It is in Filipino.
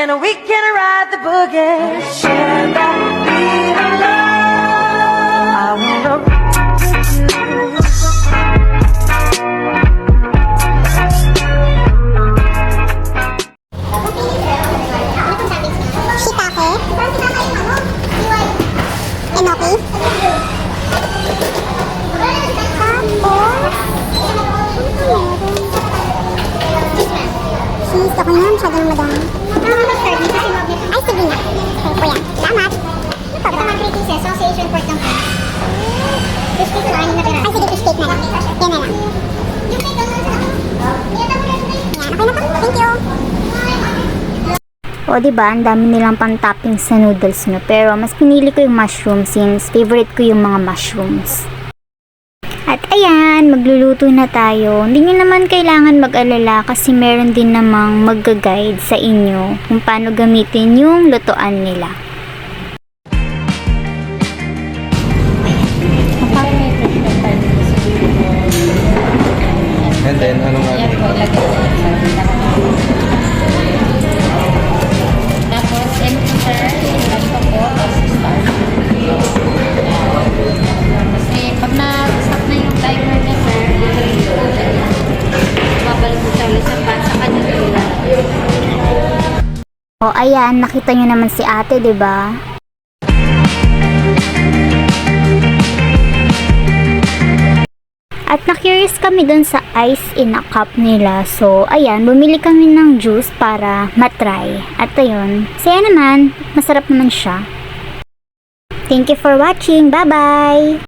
And we can ride the boogie. Share that beat of love. I wanna rock with you. Shiitake. Enoki. Ako na, masyadong madami. Ay, sige na. Okay, kuya. Salamat. Ano pa ba? Association Port ng Fish cake na anim na pera. Ay, sige, fish cake na lang. Yan na lang. Yung cake ang nasa Yan ang Yan, okay na to. Thank you. O, di ba ang dami nilang pang-toppings sa noodles no? Pero mas pinili ko yung mushroom since favorite ko yung mga mushrooms. At ayan, magluluto na tayo. Hindi nyo naman kailangan mag-alala kasi meron din namang mag-guide sa inyo kung paano gamitin yung lutoan nila. And then, anong Yan ayan, nakita nyo naman si ate, ba? At na-curious kami dun sa ice in a cup nila. So, ayan, bumili kami ng juice para matry. At ayun, saya naman, masarap naman siya. Thank you for watching. Bye-bye!